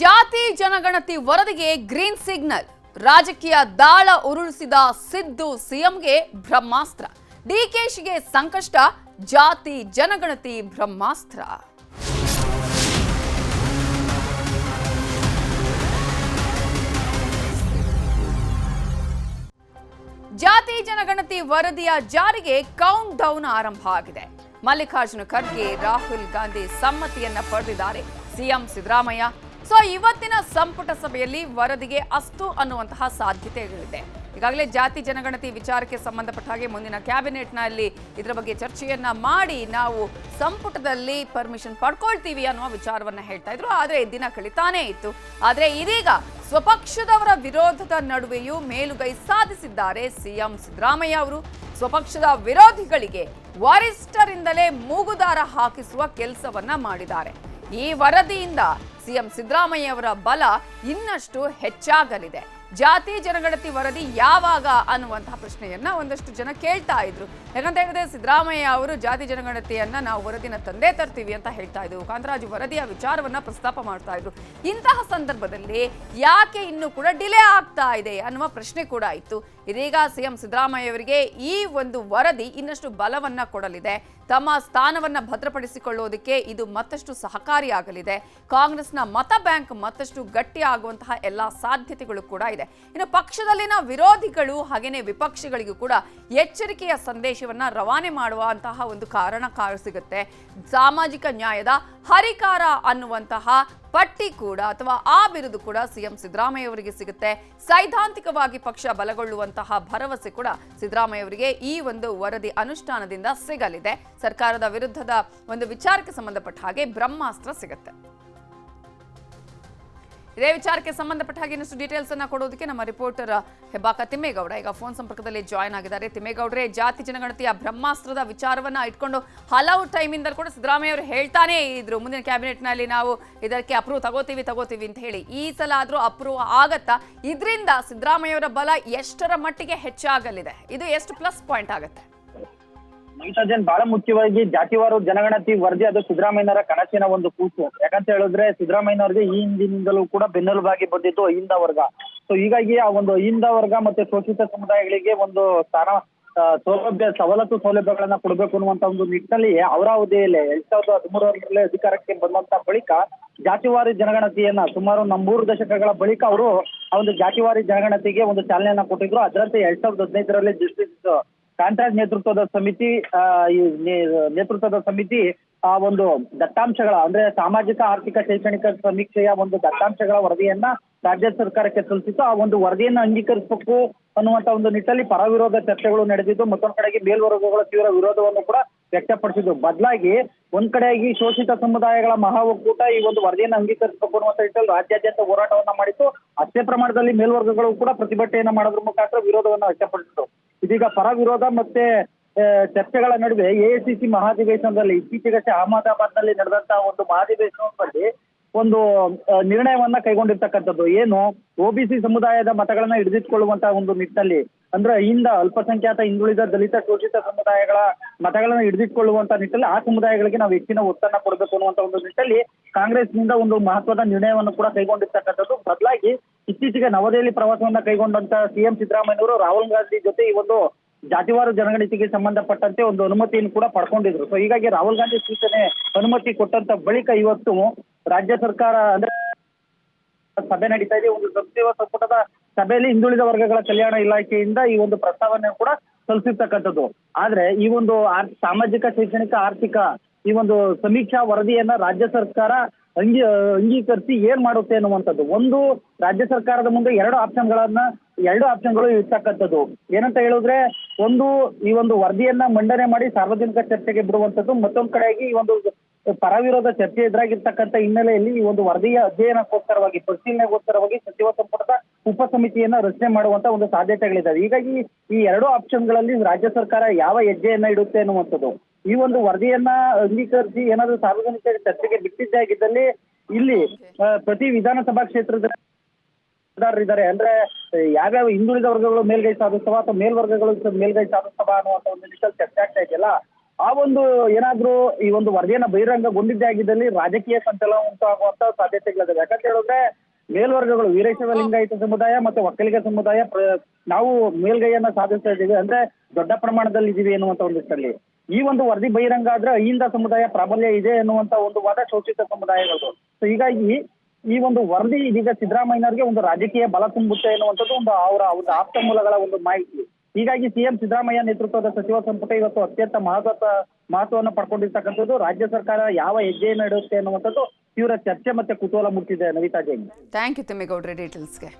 ಜಾತಿ ಜನಗಣತಿ ವರದಿಗೆ ಗ್ರೀನ್ ಸಿಗ್ನಲ್. ರಾಜಕೀಯ ದಾಳ ಉರುಳಿಸಿದ ಸಿದ್ದು ಸಿಎಂಗೆ ಬ್ರಹ್ಮಾಸ್ತ್ರ. ಡಿಕೆಶಿಗೆ ಸಂಕಷ್ಟ, ಜಾತಿ ಜನಗಣತಿ ಬ್ರಹ್ಮಾಸ್ತ್ರ. ಜಾತಿ ಜನಗಣತಿ ವರದಿಯ ಜಾರಿಗೆ ಕೌಂಟ್ ಡೌನ್ ಆರಂಭ ಆಗಿದೆ. ಮಲ್ಲಿಕಾರ್ಜುನ ಖರ್ಗೆ, ರಾಹುಲ್ ಗಾಂಧಿ ಸಮ್ಮತಿಯನ್ನ ಪಡೆದಿದ್ದಾರೆ. ಸಿಎಂ ಸಿದ್ದರಾಮಯ್ಯ ಸೊ ಇವತ್ತಿನ ಸಂಪುಟ ಸಭೆಯಲ್ಲಿ ವರದಿಗೆ ಅಸ್ತು ಅನ್ನುವಂತಹ ಸಾಧ್ಯತೆಗಳಿದೆ. ಈಗಾಗಲೇ ಜಾತಿ ಜನಗಣತಿ ವಿಚಾರಕ್ಕೆ ಸಂಬಂಧಪಟ್ಟ ಹಾಗೆ ಮುಂದಿನ ಕ್ಯಾಬಿನೆಟ್ನಲ್ಲಿ ಇದರ ಬಗ್ಗೆ ಚರ್ಚೆಯನ್ನ ಮಾಡಿ ನಾವು ಸಂಪುಟದಲ್ಲಿ ಪರ್ಮಿಷನ್ ಪಡ್ಕೊಳ್ತೀವಿ ಅನ್ನುವ ವಿಚಾರವನ್ನ ಹೇಳ್ತಾ ಇದ್ರು. ಆದ್ರೆ ದಿನ ಕಳಿತಾನೇ ಇತ್ತು. ಆದ್ರೆ ಇದೀಗ ಸ್ವಪಕ್ಷದವರ ವಿರೋಧದ ನಡುವೆಯೂ ಮೇಲುಗೈ ಸಾಧಿಸಿದ್ದಾರೆ ಸಿಎಂ ಸಿದ್ದರಾಮಯ್ಯ ಅವರು. ಸ್ವಪಕ್ಷದ ವಿರೋಧಿಗಳಿಗೆ ವರಿಷ್ಠರಿಂದಲೇ ಮೂಗುದಾರ ಹಾಕಿಸುವ ಕೆಲಸವನ್ನ ಮಾಡಿದ್ದಾರೆ. ಈ ವರದಿಯಿಂದ ಸಿಎಂ ಸಿದ್ದರಾಮಯ್ಯ ಅವರ ಬಲ ಇನ್ನಷ್ಟು ಹೆಚ್ಚಾಗಲಿದೆ. ಜಾತಿ ಜನಗಣತಿ ವರದಿ ಯಾವಾಗ ಅನ್ನುವಂತಹ ಪ್ರಶ್ನೆಯನ್ನ ಒಂದಷ್ಟು ಜನ ಕೇಳ್ತಾ ಇದ್ರು. ಯಾಕಂತ ಹೇಳಿದ್ರೆ ಸಿದ್ದರಾಮಯ್ಯ ಅವರು ಜಾತಿ ಜನಗಣತಿಯನ್ನ ನಾವು ವರದಿನ ತಂದೆ ತರ್ತೀವಿ ಅಂತ ಹೇಳ್ತಾ ಇದ್ರು. ಕಾಂತರಾಜು ವರದಿಯ ವಿಚಾರವನ್ನ ಪ್ರಸ್ತಾಪ ಮಾಡ್ತಾ ಇದ್ರು. ಇಂತಹ ಸಂದರ್ಭದಲ್ಲಿ ಯಾಕೆ ಇನ್ನು ಕೂಡ ಡಿಲೇ ಆಗ್ತಾ ಇದೆ ಅನ್ನುವ ಪ್ರಶ್ನೆ ಕೂಡ ಇತ್ತು. ಇದೀಗ ಸಿಎಂ ಸಿದ್ದರಾಮಯ್ಯ ಅವರಿಗೆ ಈ ಒಂದು ವರದಿ ಇನ್ನಷ್ಟು ಬಲವನ್ನ ಕೊಡಲಿದೆ. ತಮ್ಮ ಸ್ಥಾನವನ್ನ ಭದ್ರಪಡಿಸಿಕೊಳ್ಳುವುದಕ್ಕೆ ಇದು ಮತ್ತಷ್ಟು ಸಹಕಾರಿಯಾಗಲಿದೆ. ಕಾಂಗ್ರೆಸ್ನ ಮತ ಬ್ಯಾಂಕ್ ಮತ್ತಷ್ಟು ಗಟ್ಟಿ ಆಗುವಂತಹ ಎಲ್ಲಾ ಸಾಧ್ಯತೆಗಳು ಕೂಡ ಇದೆ. ಇನ್ನು ಪಕ್ಷದಲ್ಲಿನ ವಿರೋಧಿಗಳು ಹಾಗೇನೆ ವಿಪಕ್ಷಗಳಿಗೂ ಕೂಡ ಎಚ್ಚರಿಕೆಯ ಸಂದೇಶವನ್ನ ರವಾನೆ ಮಾಡುವಂತಹ ಒಂದು ಕಾರಣ ಕಾರು ಸಿಗುತ್ತೆ. ಸಾಮಾಜಿಕ ನ್ಯಾಯದ ಹರಿಕಾರ ಅನ್ನುವಂತಹ ಪಟ್ಟಿ ಕೂಡ ಅಥವಾ ಆ ಬಿರುದು ಕೂಡ ಸಿಎಂ ಸಿದ್ದರಾಮಯ್ಯ ಅವರಿಗೆ ಸಿಗುತ್ತೆ. ಸೈದ್ಧಾಂತಿಕವಾಗಿ ಪಕ್ಷ ಬಲಗೊಳ್ಳುವಂತಹ ಭರವಸೆ ಕೂಡ ಸಿದ್ದರಾಮಯ್ಯ ಅವರಿಗೆ ಈ ಒಂದು ವರದಿ ಅನುಷ್ಠಾನದಿಂದ ಸಿಗಲಿದೆ. ಸರ್ಕಾರದ ವಿರುದ್ಧದ ಒಂದು ವಿಚಾರಕ್ಕೆ ಸಂಬಂಧಪಟ್ಟ ಹಾಗೆ ಬ್ರಹ್ಮಾಸ್ತ್ರ ಸಿಗುತ್ತೆ. ಇದೇ ವಿಚಾರಕ್ಕೆ ಸಂಬಂಧಪಟ್ಟ ಹಾಗೆ ಇನ್ನಷ್ಟು ಡೀಟೇಲ್ಸ್ ಅನ್ನ ಕೊಡೋದಕ್ಕೆ ನಮ್ಮ ರಿಪೋರ್ಟರ್ ಹೆಬ್ಬಾಕ ತಿಮ್ಮೇಗೌಡ ಈಗ ಫೋನ್ ಸಂಪರ್ಕದಲ್ಲಿ ಜಾಯ್ನ್ ಆಗಿದ್ದಾರೆ. ತಿಮ್ಮೇಗೌಡ್ರೆ, ಜಾತಿ ಜನಗಣತಿಯ ಬ್ರಹ್ಮಾಸ್ತ್ರದ ವಿಚಾರವನ್ನ ಇಟ್ಕೊಂಡು ಹಲವು ಟೈಮಿಂದ ಕೂಡ ಸಿದ್ದರಾಮಯ್ಯ ಅವರು ಹೇಳ್ತಾನೆ ಇದ್ರು. ಮುಂದಿನ ಕ್ಯಾಬಿನೆಟ್ನಲ್ಲಿ ನಾವು ಇದಕ್ಕೆ ಅಪ್ರೂವ್ ತಗೋತೀವಿ ತಗೋತೀವಿ ಅಂತ ಹೇಳಿ. ಈ ಸಲ ಆದ್ರೂ ಅಪ್ರೂವ್ ಆಗತ್ತಾ? ಇದರಿಂದ ಸಿದ್ದರಾಮಯ್ಯ ಅವರ ಬಲ ಎಷ್ಟರ ಮಟ್ಟಿಗೆ ಹೆಚ್ಚಾಗಲಿದೆ? ಇದು ಎಷ್ಟು ಪ್ಲಸ್ ಪಾಯಿಂಟ್ ಆಗುತ್ತೆ? ಮಮತಾಜನ್ ಬಹಳ ಮುಖ್ಯವಾಗಿ ಜಾತಿವಾರು ಜನಗಣತಿ ವರದಿ ಅದು ಸಿದ್ದರಾಮಯ್ಯನವರ ಕನಸಿನ ಒಂದು ಕೂಸು. ಯಾಕಂತ ಹೇಳಿದ್ರೆ ಸಿದ್ದರಾಮಯ್ಯನವರಿಗೆ ಈ ಹಿಂದಿನಿಂದಲೂ ಕೂಡ ಬೆನ್ನೆಲುಬಾಗಿ ಬಂದಿದ್ದು ಅಹಿಂದ ವರ್ಗ. ಸೊ ಹೀಗಾಗಿ ಆ ಒಂದು ಅಹಿಂದ ವರ್ಗ ಮತ್ತೆ ಶೋಷಿತ ಸಮುದಾಯಗಳಿಗೆ ಒಂದು ಸ್ಥಾನ ಸೌಲಭ್ಯ, ಸವಲತ್ತು ಸೌಲಭ್ಯಗಳನ್ನ ಕೊಡಬೇಕು ಅನ್ನುವಂತ ಒಂದು ನಿಟ್ಟಿನಲ್ಲಿ ಅವರ ಅವಧಿಯಲ್ಲಿ ಎರಡ್ ಸಾವಿರದ ಹದಿಮೂರರಲ್ಲಿ ಅಧಿಕಾರಕ್ಕೆ ಬಂದಂತ ಬಳಿಕ ಜಾತಿವಾರಿ ಜನಗಣತಿಯನ್ನ ಸುಮಾರು ನಂಬೂರು ದಶಕಗಳ ಬಳಿಕ ಅವರು ಆ ಒಂದು ಜಾತಿವಾರಿ ಜನಗಣತಿಗೆ ಒಂದು ಚಾಲನೆಯನ್ನ ಕೊಟ್ಟಿದ್ರು. ಅದರಂತೆ ಎರಡ್ ಸಾವಿರದ ಹದಿನೈದರಲ್ಲಿ ಜಸ್ಟಿಸ್ ಕಾಂಟ್ರಾಕ್ಟ್ ನೇತೃತ್ವದ ಸಮಿತಿ ಈ ನೇತೃತ್ವದ ಸಮಿತಿ, ಆ ಒಂದು ದತ್ತಾಂಶಗಳ, ಅಂದ್ರೆ ಸಾಮಾಜಿಕ, ಆರ್ಥಿಕ, ಶೈಕ್ಷಣಿಕ ಸಮೀಕ್ಷೆಯ ಒಂದು ದತ್ತಾಂಶಗಳ ವರದಿಯನ್ನ ರಾಜ್ಯ ಸರ್ಕಾರಕ್ಕೆ ಸಲ್ಲಿಸಿತ್ತು. ಆ ಒಂದು ವರದಿಯನ್ನ ಅಂಗೀಕರಿಸಬೇಕು ಅನ್ನುವಂತ ಒಂದು ನಿಟ್ಟಲ್ಲಿ ಪರವಿರೋಧ ಚರ್ಚೆಗಳು ನಡೆದಿದ್ದು, ಮತ್ತೊಂದು ಕಡೆಗೆ ಮೇಲ್ವರ್ಗಗಳ ತೀವ್ರ ವಿರೋಧವನ್ನು ಕೂಡ ವ್ಯಕ್ತಪಡಿಸಿದ್ದು. ಬದಲಾಗಿ ಒಂದ್ ಕಡೆಯಾಗಿ ಶೋಷಿತ ಸಮುದಾಯಗಳ ಮಹಾ ಒಕ್ಕೂಟ ಈ ಒಂದು ವರದಿಯನ್ನು ಅಂಗೀಕರಿಸಬೇಕು ಅನ್ನುವಂತ ನಿಟ್ಟಲ್ಲಿ ರಾಜ್ಯಾದ್ಯಂತ ಹೋರಾಟವನ್ನ ಮಾಡಿತ್ತು. ಅಷ್ಟೇ ಪ್ರಮಾಣದಲ್ಲಿ ಮೇಲ್ವರ್ಗಗಳು ಕೂಡ ಪ್ರತಿಭಟನೆಯನ್ನ ಮಾಡೋದ್ರ ಮುಖಾಂತರ ವಿರೋಧವನ್ನು ವ್ಯಕ್ತಪಡಿಸಿತು ಇದೀಗ ಪರ ವಿರೋಧ ಮತ್ತೆ ಚರ್ಚೆಗಳ ನಡುವೆ ಎಐಸಿಸಿ ಮಹಾಧಿವೇಶನದಲ್ಲಿ ಇತ್ತೀಚೆಗಷ್ಟೇ ಅಹಮದಾಬಾದ್ನಲ್ಲಿ ನಡೆದಂತಹ ಒಂದು ಮಹಾಧಿವೇಶನದಲ್ಲಿ ಒಂದು ನಿರ್ಣಯವನ್ನ ಕೈಗೊಂಡಿರ್ತಕ್ಕಂಥದ್ದು. ಏನು ಒಬಿಸಿ ಸಮುದಾಯದ ಮತಗಳನ್ನ ಹಿಡಿದಿಟ್ಕೊಳ್ಳುವಂತಹ ಒಂದು ನಿಟ್ಟಿನಲ್ಲಿ ಅಂದ್ರೆ ಹಿಂದ ಅಲ್ಪಸಂಖ್ಯಾತ, ಹಿಂದುಳಿದ ದಲಿತ, ಶೋಷಿತ ಸಮುದಾಯಗಳ ಮತಗಳನ್ನ ಹಿಡಿದಿಟ್ಕೊಳ್ಳುವಂತ ನಿಟ್ಟಲ್ಲಿ, ಆ ಸಮುದಾಯಗಳಿಗೆ ನಾವು ಹೆಚ್ಚಿನ ಒತ್ತನ್ನ ಕೊಡಬೇಕು ಅನ್ನುವಂತ ಒಂದು ನಿಟ್ಟಲ್ಲಿ ಕಾಂಗ್ರೆಸ್ನಿಂದ ಒಂದು ಮಹತ್ವದ ನಿರ್ಣಯವನ್ನು ಕೂಡ ಕೈಗೊಂಡಿರ್ತಕ್ಕಂಥದ್ದು. ಬದಲಾಗಿ ಇತ್ತೀಚೆಗೆ ನವದೆಹಲಿ ಪ್ರವಾಸವನ್ನ ಕೈಗೊಂಡಂತ ಸಿಎಂ ಸಿದ್ದರಾಮಯ್ಯನವರು ರಾಹುಲ್ ಗಾಂಧಿ ಜೊತೆ ಈ ಒಂದು ಜಾತಿವಾರು ಜನಗಣತಿಗೆ ಸಂಬಂಧಪಟ್ಟಂತೆ ಒಂದು ಅನುಮತಿಯನ್ನು ಕೂಡ ಪಡ್ಕೊಂಡಿದ್ರು. ಸೊ ಹೀಗಾಗಿ ರಾಹುಲ್ ಗಾಂಧಿ ಸೂಚನೆ ಅನುಮತಿ ಕೊಟ್ಟಂತ ಬಳಿಕ ಇವತ್ತು ರಾಜ್ಯ ಸರ್ಕಾರ ಅಂದ್ರೆ ಸಭೆ ನಡೀತಾ ಇದೆ. ಒಂದು ಸಚಿವ ಸಂಪುಟದ ಸಭೆಯಲ್ಲಿ ಹಿಂದುಳಿದ ವರ್ಗಗಳ ಕಲ್ಯಾಣ ಇಲಾಖೆಯಿಂದ ಈ ಒಂದು ಪ್ರಸ್ತಾವನೆ ಕೂಡ ತಲುಪಿರ್ತಕ್ಕಂಥದ್ದು ಆದ್ರೆ ಈ ಒಂದು ಸಾಮಾಜಿಕ, ಶೈಕ್ಷಣಿಕ, ಆರ್ಥಿಕ ಈ ಒಂದು ಸಮೀಕ್ಷಾ ವರದಿಯನ್ನ ರಾಜ್ಯ ಸರ್ಕಾರ ಅಂಗೀ, ಅಂಗೀಕರಿಸಿ ಏನ್ ಮಾಡುತ್ತೆ ಅನ್ನುವಂಥದ್ದು. ಒಂದು, ರಾಜ್ಯ ಸರ್ಕಾರದ ಮುಂದೆ ಎರಡು ಆಪ್ಷನ್ಗಳನ್ನ, ಎರಡು ಆಪ್ಷನ್ಗಳು ಇರ್ತಕ್ಕಂಥದ್ದು. ಏನಂತ ಹೇಳಿದ್ರೆ ಒಂದು, ಈ ಒಂದು ವರದಿಯನ್ನ ಮಂಡನೆ ಮಾಡಿ ಸಾರ್ವಜನಿಕ ಚರ್ಚೆಗೆ ಬಿಡುವಂಥದ್ದು, ಮತ್ತೊಂದು ಕಡೆಯಾಗಿ ಈ ಒಂದು ಪರವಿರೋಧ ಚರ್ಚೆ ಎದುರಾಗಿರ್ತಕ್ಕಂಥ ಹಿನ್ನೆಲೆಯಲ್ಲಿ ಈ ಒಂದು ವರದಿಯ ಅಧ್ಯಯನಕ್ಕೋಸ್ಕರವಾಗಿ, ಪರಿಶೀಲನೆಗೋಸ್ಕರವಾಗಿ ಸಚಿವ ಸಂಪುಟದ ಉಪ ಸಮಿತಿಯನ್ನ ರಚನೆ ಮಾಡುವಂತ ಒಂದು ಸಾಧ್ಯತೆಗಳಿದ್ದಾವೆ ಹೀಗಾಗಿ ಈ ಎರಡು ಆಪ್ಷನ್ಗಳಲ್ಲಿ ರಾಜ್ಯ ಸರ್ಕಾರ ಯಾವ ಹೆಜ್ಜೆಯನ್ನ ಇಡುತ್ತೆ ಅನ್ನುವಂಥದ್ದು, ಈ ಒಂದು ವರದಿಯನ್ನ ಅಂಗೀಕರಿಸಿ ಏನಾದರೂ ಸಾರ್ವಜನಿಕ ಚರ್ಚೆಗೆ ಬಿಟ್ಟಿದ್ದಾಗಿದ್ದಲ್ಲಿ ಇಲ್ಲಿ ಪ್ರತಿ ವಿಧಾನಸಭಾ ಕ್ಷೇತ್ರದ ಇದ್ದಾರೆ. ಅಂದ್ರೆ ಯಾವ್ಯಾವ ಹಿಂದುಳಿದ ವರ್ಗಗಳು ಮೇಲ್ಗೈ ಸಾಧಿಸ್ತವ ಅಥವಾ ಮೇಲ್ವರ್ಗಗಳು ಮೇಲ್ಗೈ ಸಾಧಿಸ್ತವ ಅನ್ನುವಂತ ಒಂದು ಡಿಜಿಟಲ್ ಚರ್ಚೆ ಆಗ್ತಾ ಇದೆಯಲ್ಲ, ಆ ಒಂದು ಏನಾದ್ರೂ ಈ ಒಂದು ವರದಿಯನ್ನ ಬಹಿರಂಗಗೊಂಡಿದ್ದೇ ಆಗಿದ್ದಲ್ಲಿ ರಾಜಕೀಯ ಸಂಚಲನ ಉಂಟಾಗುವಂತ ಸಾಧ್ಯತೆಗಳಿದೆ. ಯಾಕಂತ ಹೇಳಿದ್ರೆ ಮೇಲ್ವರ್ಗಗಳು ವೀರೇಶ್ವರ ಲಿಂಗಾಯತ ಸಮುದಾಯ ಮತ್ತು ಒಕ್ಕಲಿಗ ಸಮುದಾಯ ನಾವು ಮೇಲ್ಗೈಯನ್ನ ಸಾಧಿಸ್ತಾ ಇದ್ದೀವಿ ಅಂದ್ರೆ ದೊಡ್ಡ ಪ್ರಮಾಣದಲ್ಲಿ ಇದೀವಿ ಅನ್ನುವಂತ ಒಂದು ನಿಟ್ಟಿನಲ್ಲಿ ಈ ಒಂದು ವರದಿ ಬಹಿರಂಗ ಆದ್ರೆ ಅಹಿಂದ ಸಮುದಾಯ ಪ್ರಾಬಲ್ಯ ಇದೆ ಅನ್ನುವಂತ ಒಂದು ವಾದ ಶೋಷಿತ ಸಮುದಾಯಗಳು. ಸೊ ಹೀಗಾಗಿ ಈ ಒಂದು ವರದಿ ಇದೀಗ ಸಿದ್ದರಾಮಯ್ಯನವರಿಗೆ ಒಂದು ರಾಜಕೀಯ ಬಲ ತುಂಬುತ್ತೆ ಎನ್ನುವಂಥದ್ದು ಒಂದು ಅವರ ಒಂದು ಆಪ್ತ ಮೂಲಗಳ ಒಂದು ಮಾಹಿತಿ. ಹೀಗಾಗಿ ಸಿಎಂ ಸಿದ್ದರಾಮಯ್ಯ ನೇತೃತ್ವದ ಸಚಿವ ಸಂಪುಟ ಇವತ್ತು ಅತ್ಯಂತ ಮಹತ್ವ ಮಹತ್ವವನ್ನು ಪಡ್ಕೊಂಡಿರ್ತಕ್ಕಂಥದ್ದು ರಾಜ್ಯ ಸರ್ಕಾರ ಯಾವ ಹೆಜ್ಜೆಯನ್ನು ಇಡುತ್ತೆ ಅನ್ನುವಂಥದ್ದು ತೀವ್ರ ಚರ್ಚೆ ಮತ್ತೆ ಕುತೂಹಲ ಮುಟ್ಟಿದೆ ನವಿತಾ ಜೈನ್. ಥ್ಯಾಂಕ್ ಯು ತಿಮ್ಮೇಗೌಡ್ರೆ ಡೀಟೇಲ್ಸ್ಗೆ